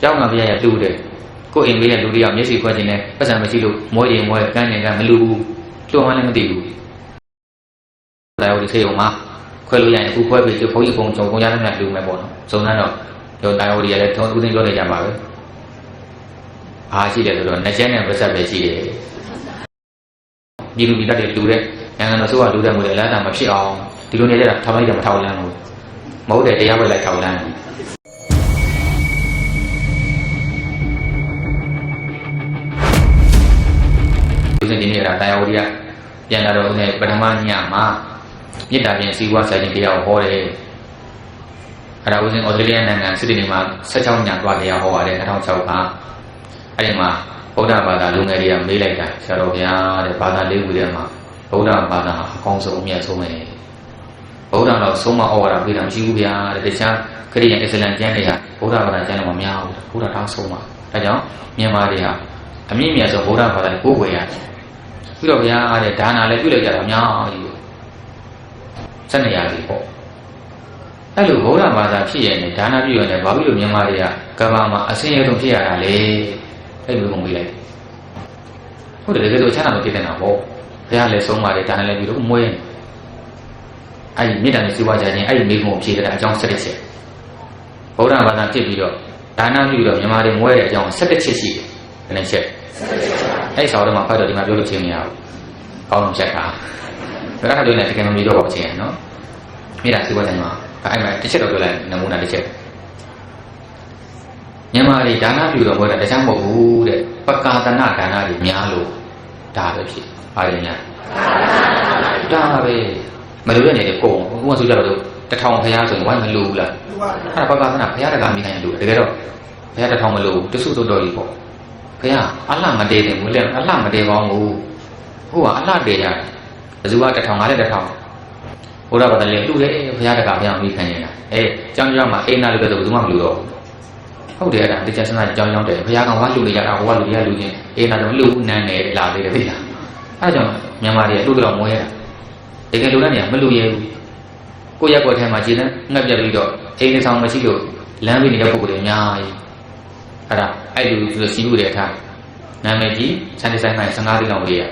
ကျောင်းကပြရတူတယ်ကိုအိမ်လေးကလူတယောက်မျက်စိခွဲခြင်းနဲ့ပတ်စံမရှိလို့မွေးရင်မွေးကန်းရင်ကန်းမလူဘူးလွန်မှလည်းမသိဘူးဒါရောဒီစေုံမှာခွဲလို့ရရင်အခုခွဲပြီးဘုန်းကြီးဘုံကြုံဘုံရတဲ့မြတ်လူမယ်ပေါ့နော်စုံစမ်းတော့ရောဒါရောဒီကလည်းထုံးဦးသိန်းပြောနေကြပါပဲဘာရှိတယ်ဆိုတော့နှစ်ချက်နဲ့ပတ်ဆက်ပဲရှိတယ်ဒီလူပြည်တတ်တွေလူတဲ့နိုင်ငံတော်ဆိုကလူတဲ့မှုတွေလည်းအတာမဖြစ်အောင်ဒီလိုနေကြတာထောက်လိုက်တယ်မထောက်လန်းဘူးမဟုတ်တယ်တရားပဲလိုက်ထောက်လန်းတ ဒီနေ့ဒီနေ့ကတာယာဝတီကပြန်လာတော့ဦးနဲ့ပထမညမှာမေတ္တာပြင်စီဝါဆိုင်ခြင်းတရားကိုဟောတယ်အဲ့ဒါဦးစင်ဩစတြေးလျနိုင်ငံစစ်တီနီမှာ16ညသွားတရားဟောပါတယ်2006ပါအဲ့ဒီမှာဗုဒ္ဓဘာသာလူငယ်တွေကမေးလိုက်တာဆရာတော်ဘုရားတဲ့ဘာသာလေးခုထဲမှာဗုဒ္ဓဘာသာအကောင်းဆုံးအမြတ်ဆုံးပဲဗုဒ္ဓတော့ဆုံးမဩဝါဒပေးတာမရှိဘူးဗျာတဲ့တခြားခရိယန်အစ္စလမ်ကျမ်းတွေကဗုဒ္ဓဘာသာကျမ်းတော့မများဘူးဗုဒ္ဓတောင်းဆုံးပါဒါကြောင့်မြန်မာတွေဟာအမြင့်မြတ်ဆုံးဗုဒ္ဓဘာသာကိုကိုယ်ွယ်ရတယ် ပြီးတော့ဗျာတဲ့ဒါနာလည်းပြုလိုက်ကြတာအများကြီးပဲစက်နေရစီပေါ့အဲ့လိုဗုဒ္ဓဘာသာဖြစ်ရနေဒါနာပြုရနေဘာဖြစ်လို့မြန်မာတွေကကဘာမှာအစင်းရဲဆုံးဖြစ်ရတာလဲအဲ့လိုကုန်ပြီးလိုက်ဟုတ်တယ်တကယ်ဆိုချမ်းသာလို့ဖြစ်နေတာပေါ့ဘုရားလည်းဆုံးပါတယ်ဒါနာလည်းပြီးတော့မွေးအဲ့ဒီမေတ္တာနဲ့စီဝါကြခြင်းအဲ့ဒီမိကုံဖြေတဲ့အကြောင်းဆက်တဲ့ချက်ဗုဒ္ဓဘာသာဖြစ်ပြီးတော့ဒါနာပြုတော့မြန်မာတွေမွေးတဲ့အကြောင်းဆက်တဲ့ချက်ရှိတယ်ဘယ်နှချက် အဲ့ဒီစာအုပ်ထဲမှာဖတ်တော့ဒီမှာပြောလို့ချင်းမရဘူး။ကောင်းအောင်ချက်တာ။ဒါကလည်းလည်းတကယ်မမီတော့ပါဘူးချင်းရနော်။မိတာစီးပွားတိုင်းမှာအဲ့မှာတစ်ချက်တော့ပြောလိုက်နမူနာတစ်ချက်။မြန်မာတွေဒါနပြုတော့ဘယ်တခြားမဟုတ်ဘူးတဲ့။ပကာသနာဒါနတွေများလို့ဒါပဲဖြစ်။ပါရညာ။ဒါပဲမလိုရနေတဲ့ကိုယ်ဘုရားဆိုကြတော့တထောင်ဖရားဆိုရင်ဝိုင်းမလိုဘူးလား။အဲ့ဒါပကာသနာဖရားတကမိခိုင်းလို့တကယ်တော့ဖရားတထောင်မလိုဘူးတဆုတော်တော်ကြီးပေါ့။ ဘုရားအလှမတည်တယ်ဘူးလေအလှမတည်ပါဘူးဟုတ်ကအလှတည်ရတယ်ဘယ်သူကတစ်ထောင်ငါလည်းတစ်ထောင်ဘုရားဘာသာလဲလူတယ်ဘုရားတကဘုရားမိခံနေတာအဲကြောင်းကြောင်းမှာအိနာလို့ပြောတော့ဘယ်သူမှမလူတော့ဟုတ်တယ်အဲ့ဒါဒီချက်စနာကြောင်းကြောင်းတယ်ဘုရားကဝါလူနေကြတာဟိုကလူတွေကလူချင်းအိနာတော့လူနန်းနေလာသေးတယ်သိလားအဲ့ကြောင့်မြန်မာတွေကလူတော်မွေးရတာတကယ်လူတဲ့နေရာမလူရဲဘူးကိုယ့်ရက်ကွက်ထဲမှာခြေတန်းငှက်ပြက်ပြီးတော့အိမ်တစ်ဆောင်မရှိလို့လမ်းပြီးနေတဲ့ပုံစံတွေအများကြီး အဲ့ဒါအဲ့လူဆိုစီးလို့တဲ့အခါနာမည်ကြီးစံဒီဇိုင်းပိုင်း15သိန်းလောက်လေးရ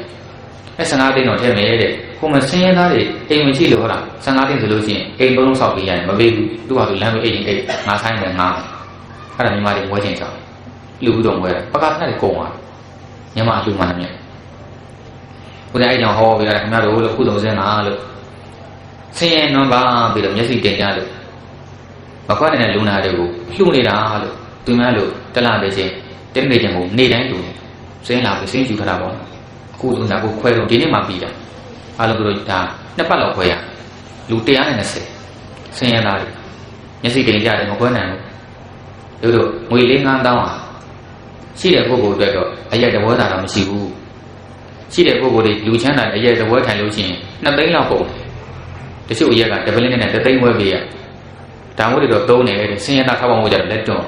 အဲ့15သိန်းတော့ထည့်မယ်တဲ့ကိုမစင်းရဲသားတွေအိမ်မရှိလို့ဟုတ်လား15သိန်းဆိုလို့ရှိရင်အိမ်ဘုံလုံးဆောက်ပေးရတယ်မပေးဘူးသူ့ဟာသူလမ်းပြီးအိမ်အိမ်ငါဆိုင်တယ်ငါအဲ့ဒါမြန်မာတွေဝဲချင်းချောင်းလူဦးတော်ဝဲတယ်ပကသနဲ့ကုန်သွားမြန်မာလူမှန်တယ်မြတ်ကိုယ်တိုင်အဲ့ကြောင့်ဟောပြရတယ်ခင်ဗျားတို့လို့ခုသုံးစင်းလားလို့ဆင်းရဲနွမ်းပါပြီးတော့မျက်စိတင်ကြလို့မခွက်တဲ့လူနာတွေကိုလှူနေတာလို့ သူများလို့တက်လာတဲ့ချင်းတက်နေချင်းကိုနေတိုင်းလူစင်းလာပြီးစင်းယူထားတာပေါ့အခုဆိုတော့ကိုခွဲတော့ဒီနေ့မှပြီးတာအားလုံးတို့ဒါနှစ်ပတ်လောက်ခွဲရလူ120စင်းရသားတွေမျက်စိတင်ကြတယ်မခွဲနိုင်ဘူးတို့တို့ငွေလေး9တောင်းဟာရှိတဲ့ပုဂ္ဂိုလ်အတွက်တော့အရက်တဝဲတာတော့မရှိဘူးရှိတဲ့ပုဂ္ဂိုလ်တွေလူချမ်းသာအရက်တဝဲထိုင်လို့ရှိရင်2သိန်းလောက်ပုံတချို့အရက်ကတပလင်းနဲ့3သိန်းဝဲပေးရဒါမှမဟုတ်တော့သုံးနေတယ်စင်းရသားထောက်ပံ့မှုကြတော့လက်တွန်း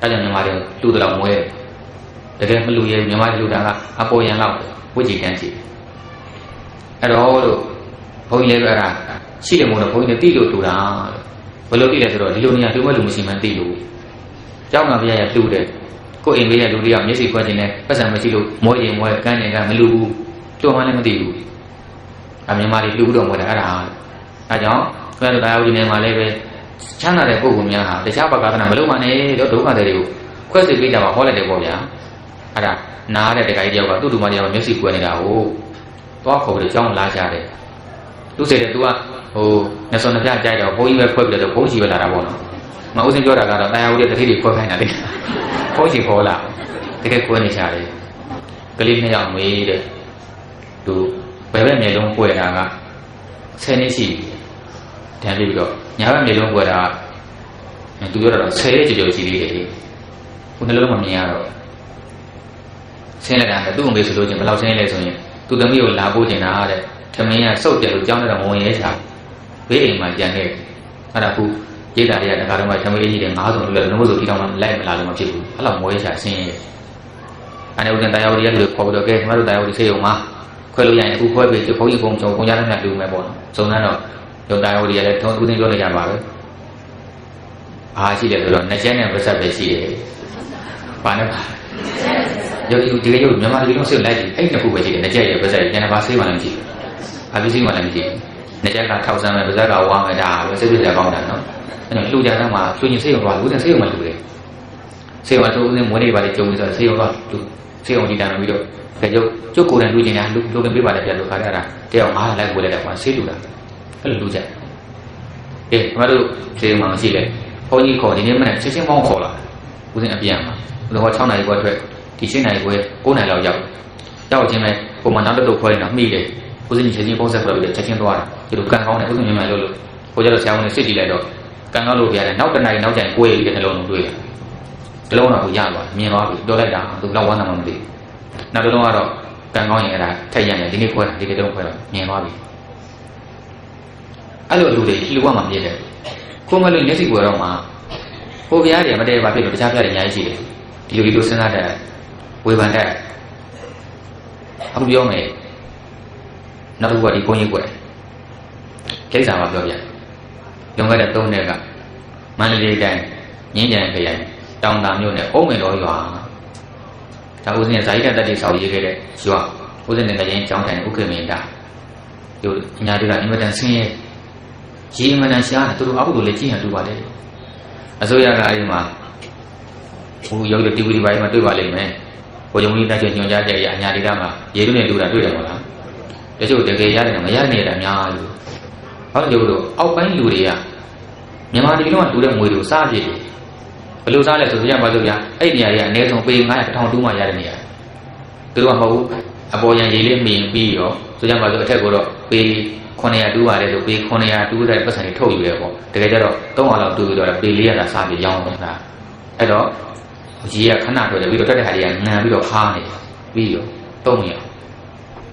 ဒါကြောင့်မြန်မာတွေလူတော်မွဲတကယ်မလူရဲမြန်မာလူတာကအပေါ်ရန်လောက်ဝိကြည်တန်းစီအဲ့တော့လို့ဘုန်းကြီးလည်းအဲ့ဒါရှိတယ်မို့လို့ဘုန်းကြီးလည်းတိလို့တူတာလို့ဘယ်လိုတိလဲဆိုတော့ဒီလိုနေရာတူမဲ့လူမရှိမှန်းတိလို့ကျောင်းကပြရရတူတယ်ကိုအိမ်လေးရလူတယောက်မျက်စိခွဲခြင်းနဲ့ပတ်စံမရှိလို့မွေးရင်မွေးကန်းရင်ကန်းမလူဘူးလွန်မှလည်းမသိဘူးအမြန်မာတွေလူတော့မွေးတယ်အဲ့ဒါအဲကြောင့်ဘုရားတို့တရားဥပဒေမှာလည်းပဲ ချမ်းသာတဲ့ပုဂ္ဂိုလ်များဟာတခြားဘာသာနာမလုပ်ပါနဲ့လို့ဒုက္ခတွေကိုခွဲစိတ်ပေးကြမှာဟောလိုက်တယ်ပေါ့ဗျာအဲ့ဒါနားတဲ့တခါကြီးတယောက်ကသူ့တူမတယောက်ကမျက်စိကွယ်နေတာကိုသွားခေါ်ပြီးကြောင်းလာကြတယ်သူစိတ်တယ် तू ကဟိုညစောနှစ်ပြကြိုက်တော့ဘုန်းကြီးပဲခွဲပြီးတော့ဘုန်းကြီးပဲလာတာပေါ့နော်မဦးစင်းပြောတာကတော့တရားဝိတဲ့တတိတွေခွဲခိုင်းတာလေဘုန်းကြီးခေါ်လာတကယ်ကွယ်နေကြတယ်ကလေးနှစ်ယောက်မေးတဲ့သူဘယ်ဘက်မျက်လုံးကွယ်တာက10နှစ်ရှိပြီတန်းပြီးတော့ ညာဘက်မျက်လုံးကွယ်တာကသူပြောတာတော့ဆယ်ရဲ့ကြိုကြိုရှိသေးတယ်ခုနှလုံးမမြင်ရတော့ဆင်းလိုက်တာကသူ့အမေဆိုလို့ချင်းဘယ်လောက်ဆင်းလဲဆိုရင်သူသမီးကိုလာပို့ချင်တာတဲ့သမင်းကစုပ်ပြလို့ကြောင်းတော့မဝင်ရဲချာဘေးအိမ်မှာကြံခဲ့အဲ့ဒါခုရိတ်တာတွေကတခါတော့မှသမီးကြီးတွေငါးစုံလို့လည်းလုံးဝဆိုဒီတော့မှလိုက်မလာလို့မဖြစ်ဘူးအဲ့လောက်မွေးချာဆင်းရဲအဲ့ဒါဥဒ္ဒတရားဝရီရဲ့လူခေါ်ပြီးတော့ကဲကျွန်တော်တို့တရားဝရီဆေးရုံမှာခွဲလို့ရရင်အခုခွဲပြီးဘုန်းကြီးဘုံချုံဘုံရတဲ့မြတ်လူမယ်ပေါ့နော်စုံစမ်းတော့ ရုံတရားဝရီရဲ့ထုံးဥဒ္ဒပြောနေကြပါပဲဘာရှိတယ်ဆိုတော့နှစ်ချက်နဲ့ပတ်သက်ပဲရှိတယ်ဘာနဲ့ပါရုပ်ဒီကရုပ်မြန်မာပြည်လုံးစိတ်လိုက်ကြည့်အဲ့နှစ်ခုပဲရှိတယ်ငကြက်ရဲ့ပါဇက်ရဲ့ကျန်တဲ့ဘာဆေးမှလည်းမကြည့်ဘူးဘာပစ္စည်းမှလည်းမကြည့်ဘူးငကြက်ကထောက်ဆမ်းမယ်ပါဇက်ကဝါမယ်ဒါပဲစိတ်ပြည့်ကောင်းတာနော်အဲ့တော့လူကြတဲ့မှာကျွင်စိတ်ရောဦးစင်စိတ်ရောမလူတယ်စိတ်ရောသူဦးစင်မွေးနေပါလေကြုံပြီးဆိုစိတ်ရောကလူစိတ်ရောဒီတန်ပြီးတော့ကြက်ကျုပ်ကျုပ်ကိုယ်တိုင်လူကျင်တာလူလူကပေးပါလေပြလို့ခါရတာတယောက်ငါးလိုက်ကိုလည်းတယ်ကွာဆေးလူတာ အဲ့လိုလူကြအေးကျွန်တော်တို့ခြေမှမရှိလေဘုန်းကြီးခေါ်ဒီနေ့မနေ့ချက်ချင်းပေါင်းခေါ်လာဦးစင်အပြန်မှာဘယ်တော့6နာရီခွဲအတွက်ဒီ7နာရီခွဲ9နာရီလောက်ရောက်ရောက်ချင်းပဲပုံမှန်နောက်တစ်လုပ်ခွဲနေတော့မှီတယ်ဦးစင်ချက်ချင်းပုံဆက်ခေါ်ပြီးချက်ချင်းသွားတာဒီလိုကန်ကောင်းတယ်ဦးစင်မြန်မာလို့လို့ကိုကြတော့ဆရာဝန်နဲ့စစ်ကြည့်လိုက်တော့ကန်ကောင်းလို့ပြရတယ်နောက်တစ်နာရီနောက်ကျရင်ကိုယ်ရည်တဲ့နှလုံးလုံးတွေ့တယ်နှလုံးတော့ကိုရသွားမြင်သွားပြီတော်လိုက်တာသူဘယ်လောက်ဝမ်းသာမှမသိနောက်တစ်လုံးကတော့ကန်ကောင်းရင်အဲ့ဒါထက်ရရင်ဒီနေ့ခွဲတာဒီနေ့တုံးခွဲတော့မြင်သွားပြီ အဲ့လိုလူတွေလှူရမှာမြင်တယ်ကိုမလို့မျက်စိကိုတော့မှာဟိုဘုရားတွေမတည့်ပါဖြစ်လို့တခြားဘုရားတွေအများကြီးရှိတယ်ဒီလိုဒီလိုစဉ်းစားတဲ့ဝေဖန်တဲ့အခုပြောမယ်နောက်တစ်ခုကဒီဘုန်းကြီးကွယ်ကိစ္စမှာပြောပြလွန်ခဲ့တဲ့၃နှစ်ကမန္တလေးတိုင်းငင်းကြံခရိုင်တောင်တာမြို့နယ်အုံးမင်တော်ရွာဒါဦးစင်းရဲ့ဇာတိတတ္တိဆောက်ရေးခဲ့တဲ့ရွာဦးစင်းနဲ့ရင်ကျောင်းထိုင်ဥက္ကမင်တာဒီအညာတွေကအင်မတန်ဆင်းရဲ ရေအင်မတန်ရှားတယ်သူတို့အခုတို့လည်းကြည့်ဟန်တူပါလေအစိုးရကအဲဒီမှာဟိုရောက်တဲ့တီဗီဒီပိုင်းမှာတွေ့ပါလိမ့်မယ်ဘိုးချုပ်ကြီးတက်ချင်ညွှန်ကြားချက်အရာအညာတွေကမှာရေတို့နဲ့တူတာတွေ့တယ်မဟုတ်လားတချို့တကယ်ရတယ်မရနေတာအများကြီးဟုတ်တယ်လို့အောက်ပိုင်းလူတွေကမြန်မာပြည်လုံးကတူတဲ့ငွေတွေကိုစားပြည့်တယ်ဘယ်လိုစားလဲဆိုကြပါစို့ဗျာအဲ့ဒီနေရာတွေကအနည်းဆုံးပေ900 1000တူးမှရတဲ့နေရာသူတို့ကမဟုတ်ဘူးအပေါ်ရန်ရေလေးမြင်ပြီးတော့ဆိုကြပါစို့အထက်ကိုတော့ပေ 900တူးရတယ်ဆိုပေ900တူးတဲ့ပတ်စံတွေထုတ်ယူတယ်ပေါ့တကယ်ကြတော့300လောက်တူးပြီးတော့ပေ400တာစားပြီးရောင်းတာအဲ့တော့ရေကခဏထွက်တယ်ပြီးတော့တက်တဲ့ဟာတွေကငံပြီးတော့ခါနေပြီးတော့တုံးရ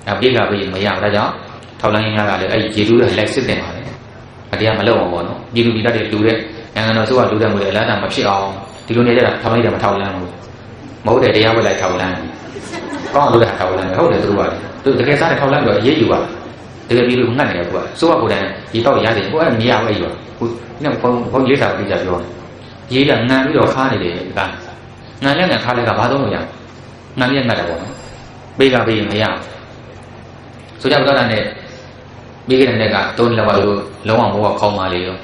အောင်ပြေကပြေမရဘူးဒါကြောင့်ထောက်လိုင်းရင်းကလည်းအဲ့ဒီရေတူးတဲ့လက်စစ်တင်ပါလေအတရားမလုပ်အောင်ပေါ့နော်ပြည်သူပြည်သားတွေလူတဲ့နိုင်ငံတော်ဆိုကလူတဲ့မှုတွေအလားတာမဖြစ်အောင်ဒီလိုနေကြတာထောက်လိုက်တယ်မထောက်လန်းဘူးမဟုတ်တယ်တရားဝက်လိုက်ထောက်လန်းကောင်းလို့လည်းထောက်လန်းဟုတ်တယ်သူတို့ကသူတကယ်စားတယ်ထောက်လန်းပြီးတော့ရေးယူပါ တကယ်ပြီးလို့ငတ်နေတယ်ကွာစိုးကကိုယ်တိုင်ဒီတော့ရတယ်ကိုအဲ့မရဘူးအဲ့ယူကိုဒီကဘုံဘုံရေးတာပြကြပြောရေးကငံပြီးတော့ခါနေတယ်ကငံလည်းငံခါလည်းကဘာသုံးလို့ရငံလည်းငတ်တယ်ပေါ့နော်ပေးကပေးရင်မရဆိုကြတော့လည်းမိခင်တဲ့ကတုံးလောက်လို့လုံးအောင်ဘောကခေါင်းပါလေရော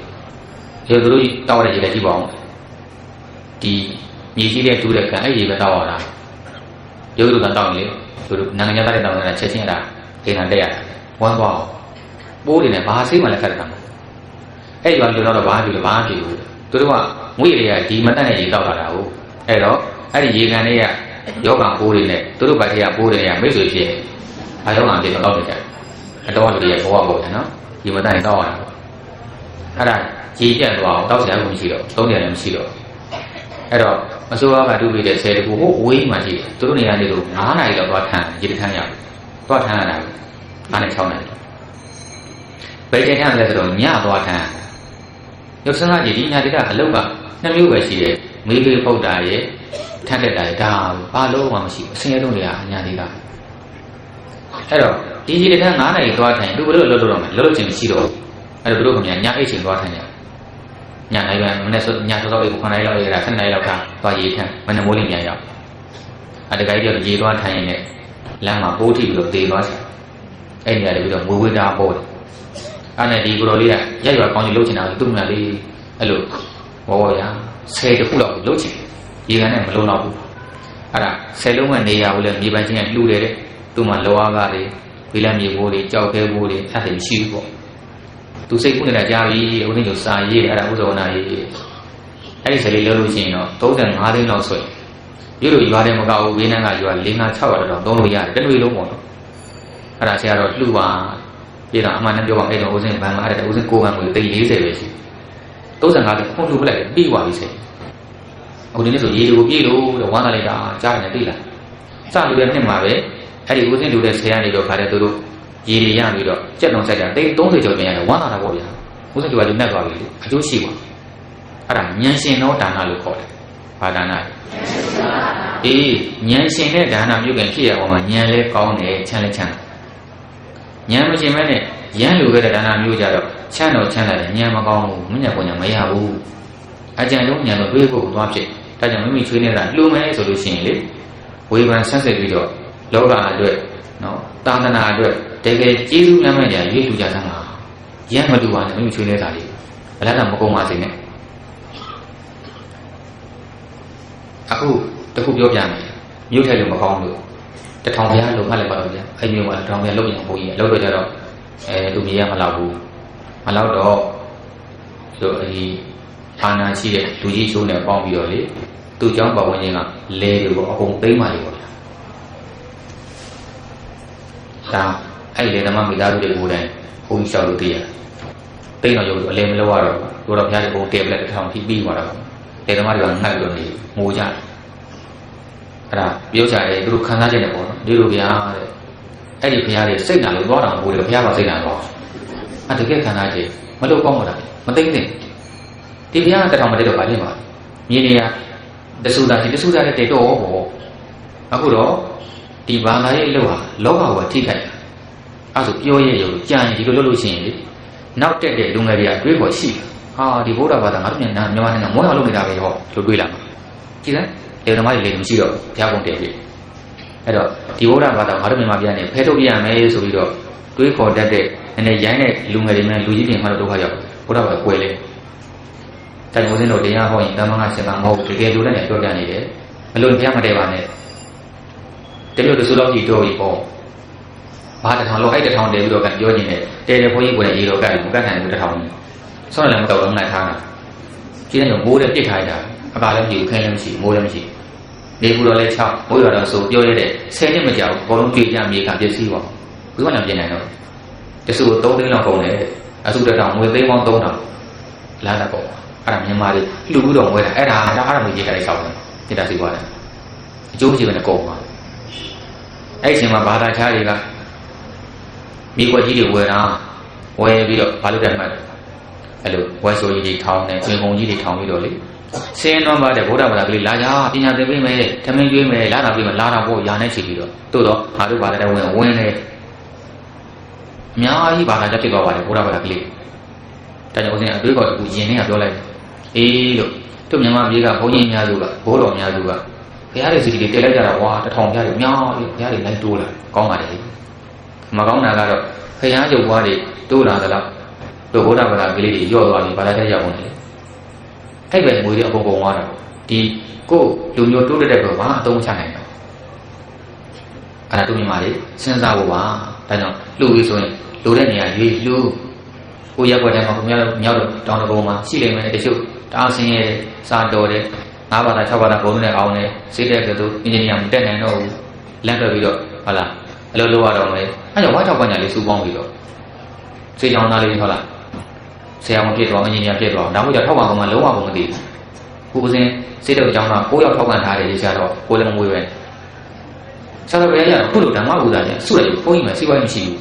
ဒီလိုတို့တောက်ရတဲ့ရေလည်းကြည့်ပါဦးဒီမြေကြီးတဲ့တူးတဲ့ခံအဲ့ရေပဲတောက်ရတာရုပ်တို့ကတောက်နေလေသူတို့နိုင်ငံသားတွေတောက်နေတာချက်ချင်းရတာဒေနာတက်ရတာ ဝမ်းသွားအောင်ပိုးတွေနဲ့ဘာဆေးမှလည်းခက်တာမဟုတ်အဲ့ရွာလူတော့ဘာဖြစ်လဲဘာဖြစ်ဘူးသူတို့ကငွေတွေကဒီမတက်တဲ့ရေတောက်လာတာဟုတ်အဲ့တော့အဲ့ဒီရေကန်တွေကယောဂပိုးတွေနဲ့သူတို့ဗတ်ထရပိုးတွေကမိတ်ဆွေဖြစ်ဘာယောဂဖြစ်တော့တောက်နေကြတယ်အတော်လူတွေရဲ့ဘဝပေါ့ဗျာနော်ဒီမတန်တောက်ရတာပေါ့အဲ့ဒါကြည်ပြတ်သွားအောင်တောက်စရာမရှိတော့သုံးတယ်လည်းမရှိတော့အဲ့တော့မစိုးရကတူပြီးတဲ့ဆယ်တကူဟိုဝေးမှရှိတယ်သူတို့နေရာနေလို့9နာရီလောက်သွားထမ်းရေတထမ်းရသွားထမ်းရတာ 9နဲ့6နာရီဘယ်ချိန်ထမ်းလဲဆိုတော့ညသွားထမ်းရုပ်စံကကြီးဒီညာတိကအလုတ်ကနှစ်မျိုးပဲရှိတယ်မေးလေးပုတ်တာရဲ့ထမ်းတက်တာရဲ့ဒါဘာလို့မှမရှိဘူးအစင်းရုံးတွေကအညာတိကအဲ့တော့ဒီကြီးတန်း9နာရီသွားထိုင်သူဘယ်လိုလုပ်လို့တော့မလဲလုပ်လို့ချင်းမရှိတော့အဲ့တော့ဘယ်လိုခင်ဗျာညအိတ်ချိန်သွားထိုင်ကြညနိုင်ပဲမနေ့ဆိုညစောစောအိတ်9နာရီလောက်ရတာ10နာရီလောက်ကသွားရေးထမ်းမနေ့မိုးလင်းပြန်ရောက်အဲ့တကယ်ကြီးတော့ရေးသွားထိုင်ရင်လည်းလမ်းမှာပိုးထိပြီးတော့သေသွားချင် အဲ့နေရာတွေပြီးတော့ဝေဝေးတာပေါ်တယ်အဲ့နဲ့ဒီကိုတော်လေးကရက်ရွာကောင်းကြီးလှုပ်ချင်တာသူ့မြတ်လေးအဲ့လိုဝဝရ10တခုလောက်လှုပ်ချင်ရေကန်နဲ့မလုံတော့ဘူးအဲ့ဒါ10လုံးမဲ့နေရာကိုလည်းမြေပန်းချင်းကလှူတယ်တဲ့သူ့မှာလောအားကားတွေဝေလမြေဘိုးတွေကြောက်ခဲဘိုးတွေအဲ့ဒါမရှိဘူးပေါ့သူစိတ်ကူးနေတာကြားပြီဦးသိန်းကျစာရေးအဲ့ဒါဥဇောနာရေးအဲ့ဒီစလေးလို့လို့ရှိရင်တော့35သိန်းလောက်ဆွဲရွလို့ရွာတယ်မကောက်ဘူးဘေးနန်းကရွာ4 5 600တော့သုံးလို့ရတယ်တလူလုံးပေါ့နော် အဲ့ဒါဆရာတော့လှူပါပြည်တော်အမှန်နဲ့ပြောပါအဲ့တော့ဦးစင်းဘန်မှာအဲ့ဒါဦးစင်းကိုဘန်ကိုတိတ်40ပဲရှိ35သိန်းခုလှူပလိုက်ပြီးသွားပြီဆရာအခုဒီနေ့ဆိုရေဒီကိုပြေးလို့တဲ့ဝမ်းသာလိုက်တာကြားတယ်သိလားစလူတဲ့နှစ်မှာပဲအဲ့ဒီဦးစင်းလူတဲ့ဆရာနေတော့ခါတဲ့သူတို့ရေတွေရပြီးတော့ကြက်တော်ဆက်ကြတိတ်30ကျော်ပြန်ရတယ်ဝမ်းသာတာပေါ့ဗျာဦးစင်းလူကလူနဲ့သွားပြီလေအကျိုးရှိပါအဲ့ဒါဉာဏ်ရှင်သောဒါနလို့ခေါ်တယ်ဘာဒါနလဲအေးဉာဏ်ရှင်တဲ့ဒါနမျိုးကဖြစ်ရအောင်မှာဉာဏ်လဲကောင်းတယ်ချမ်းလဲချမ်း ဉာဏ်မရှင်မဲ့နဲ့ရမ်းလူခဲ့တဲ့ဒါနမျိုးကြတော့ချမ်းတော်ချမ်းသာတယ်ဉာဏ်မကောင်းဘူးမဉဏ်ပုံဉာဏ်မရဘူးအကြံလုံးဉာဏ်တော့တွေးဖို့သွားဖြစ်တဒါကြောင့်မိမိချွေးနေတာလှူမယ်ဆိုလို့ရှိရင်လေဝေဖန်ဆက်ဆက်ပြီးတော့လောကအတွက်နော်သာသနာအတွက်တကယ်ကျေးဇူးများများညာရွေးလူကြသမှာရမ်းမလူပါနဲ့မိမိချွေးနေတာလေးဘယ်တော့မှမကုန်ပါစေနဲ့အခုတခုပြောပြမယ်မြို့ထဲလို့မကောင်းလို့ တထောင်ပြားလုံးမှလည်းပါတော့ဗျာအဲ့မျိုးမှာတထောင်ပြားလုံးရင်ဘုန်းကြီးကလောက်တော့ကြတော့အဲလူမြေရမလောက်ဘူးမလောက်တော့ဆိုအဲဒီအာနာရှိတဲ့လူကြီးချိုးနဲ့ပေါင်းပြီးတော့လေသူ့เจ้าပတ်ဝန်းကျင်ကလဲတွေကိုအကုန်သိမ့်ပါလေပေါ့ဗျာဒါအဲ့လေဓမ္မမိသားစုတွေကိုယ်တိုင်ဘုန်းကြီးလျှောက်လို့သိရတယ်သိတော့ရုပ်အလဲမလောက်ရတော့ဘူးတို့တော့ဘုရားရှင်ဘုံတယ်ပလက်တစ်ထောင်ထိပြီးသွားတော့လေဓမ္မတွေကငတ်လို့နေငိုကြတယ် အဲ့ဒါပြောကြတယ်သူတို့ခံစားချက်နဲ့ပေါ့နော်ဒီလိုဗျာတဲ့အဲ့ဒီဘုရားတွေစိတ်နာလို့သွားတာမဟုတ်ဘူးဘုရားကစိတ်နာတော့အဲ့တကယ်ခံစားချက်မလို့ကောင်းတော့တာမသိမ့်သိဒီဘုရားကတထောင်မတက်တော့ပါလိမ့်ပါမြင်နေရတဆူတာဒီတဆူတာတဲ့တော့ဟောအခုတော့ဒီဘာသာရေးလောက်ဟာလောကကိုထိခိုက်တာအဲ့ဆိုပြောရရုံကြံဒီလိုလုပ်လို့ရှိရင်လေနောက်တက်တဲ့လူငယ်တွေကတွေးပေါ်ရှိတယ်ဟာဒီဗုဒ္ဓဘာသာငါတို့မြန်မာနိုင်ငံမောဟလုပ်နေတာပဲဟောလို့တွေးလာမှာကြည့်စမ်း လေဓမ္မတွေလည်းမရှိတော့ဘုရားကုန်တယ်ပြီအဲ့တော့ဒီဗုဒ္ဓဘာသာငါတို့မြန်မာပြည်ကနေဖဲထုတ်ပြရမယ်ဆိုပြီးတော့တွေးခေါ်တတ်တဲ့နည်းနည်းရိုင်းတဲ့လူငယ်တွေနဲ့လူကြီးပြင်မှတော့ဒုက္ခရောက်ဗုဒ္ဓဘာသာကွယ်လေတိုင်ဦးစင်းတို့တရားဟောရင်တမန်ကရှင်သာမဟုတ်တကယ်လို့လည်းပြောပြနေတယ်ဘလို့ဘုရားမတည့်ပါနဲ့တကယ်လို့ဆိုတော့ဒီတော့ဒီပေါ့ဘာတထောင်လို့အဲ့တထောင်တည်းပြီးတော့ကပြောနေတယ်တဲတယ်ဘုန်းကြီးကိုလည်းရေတော့ကတ်မကတ်နိုင်ဘူးတထောင်ဆောင်းလည်းမတော့လုံးလိုက်ထားတာကျင်းတယ်မိုးတဲ့ပြစ်ထားကြ အကာလည်းမရှိဘူးခင်းလည်းမရှိမိုးလည်းမရှိနေဘူးတော့လည်း6မိုးရတော့ဆိုပြောရတဲ့10နှစ်မကြောက်ဘောလုံးပြေးကြမြေကပြည့်စည်ပါဘူးဘယ်မှမပြင်နိုင်တော့တဆူ3သိန်းလောက်ကုန်တယ်အဆူတစ်ထောင်ငွေသိန်းပေါင်း3000လာတာပေါ့အဲ့ဒါမြန်မာတွေလှူပြီးတော့ဝဲတာအဲ့ဒါဒါအဲ့ဒါမျိုးရေးကြလိုက်6တယ်တိတာစီသွားတယ်အကျိုးမရှိဘဲနဲ့ကုန်ပါအဲ့ဒီအချိန်မှာဘာသာခြားတွေကမိကွက်ကြီးတွေဝယ်တာဝယ်ပြီးတော့ဘာလို့တယ်မှတ်အဲ့လိုဝယ်ဆိုကြီးတွေထောင်းတယ်ကျွင်ကုန်ကြီးတွေထောင်းပြီးတော့လေ ဆင်းတော့ပါတဲ့ဗုဒ္ဓဘာသာကလေးလာကြပညာသင်ပေးမယ်ထမင်းကျွေးမယ်လာတာပြီးမှလာတာပေါ့ယာနဲ့ချီပြီးတော့တို့တော့ငါတို့ဘာသာတဲ့ဝင်ဝင်တယ်အများကြီးဘာသာကြဖြစ်သွားပါတယ်ဗုဒ္ဓဘာသာကလေးဒါကြောင့်ဦးဇင်းအတွေးခေါ်တခုယင်နေကပြောလိုက်အေးလို့တို့မြန်မာပြည်ကဘုန်းကြီးအများစုကဘိုးတော်အများစုကဘုရားရဲ့စီတီတွေတည်လိုက်ကြတာဝါတထောင်ပြားတွေများပြီဘုရားတွေလိုက်တိုးလာကောင်းပါလေမကောင်းတာကတော့ဖရာရုပ်ဘွားတွေတိုးလာသလားတို့ဘုရားဘာသာကလေးတွေညော့သွားပြီဘာသာတက်ရောက်နေတယ် အဲ့ပဲငွေတွေအကုန်ကုန်သွားတာဒီကိုလူမျိုးတိုးတက်တဲ့ကောဘာအသုံးချနိုင်တော့အဲ့ဒါတို့မြန်မာတွေစဉ်းစားဖို့ပါဒါကြောင့်လူကြီးဆိုရင်လူတဲ့နေရာရွေးလူကိုရက်ွက်တဲ့မှာကိုမြောက်မြောက်တော့တောင်းတဘုံမှာရှိနေမယ်တချို့တအားဆင်းရဲစာတော်တဲ့၅ဘာသာ၆ဘာသာဘုံနဲ့အောင်တယ်စိတ်တဲ့ကတူအင်ဂျင်နီယာမတက်နိုင်တော့ဘူးလက်တွက်ပြီးတော့ဟုတ်လားအလုပ်လုပ်ရတော့မယ်အဲ့ကြောင့်ဝါ၆ပညာလေးစူပေါင်းပြီးတော့စေချောင်းသားလေးဟုတ်လား ဆရာမဖြစ်တော့အင်ဂျင်နီယာဖြစ်တော့ဒါမှမဟုတ်ထောက်ပံ့ကောင်မှလုံးဝမမသိဘူးကိုယ်စင်စိတ်တော့အကြောင်းကကိုရောက်ထောက်ပံ့ထားတယ်ရေရှားတော့ကိုလည်းမမွေးပဲဆရာတော်ဘုရားကခုလိုဓမ္မဘုရားကျဆုတယ်ဘုန်းကြီးမှစီးပွားရေးမရှိဘူး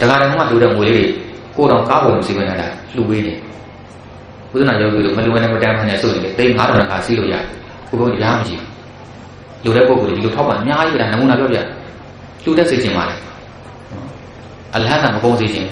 ဒကာတော်ကလူတဲ့ငွေလေးတွေကိုတော့ကားပေါ်စီးပွားနေတာလှူပေးတယ်ဘုရားယောဂီတို့မလူဝဲနဲ့မတမ်းမှနဲ့ဆိုရင်တိတ်9000ခါစီးလို့ရတယ်ကိုဘုန်းကြီးရားမရှိဘူးလူတဲ့ပုဂ္ဂိုလ်ဒီလိုထောက်ပံ့အများကြီးပဲနမူနာပြောပြလူတဲ့စေချင်ပါလေအလဟံကမကုန်စေချင်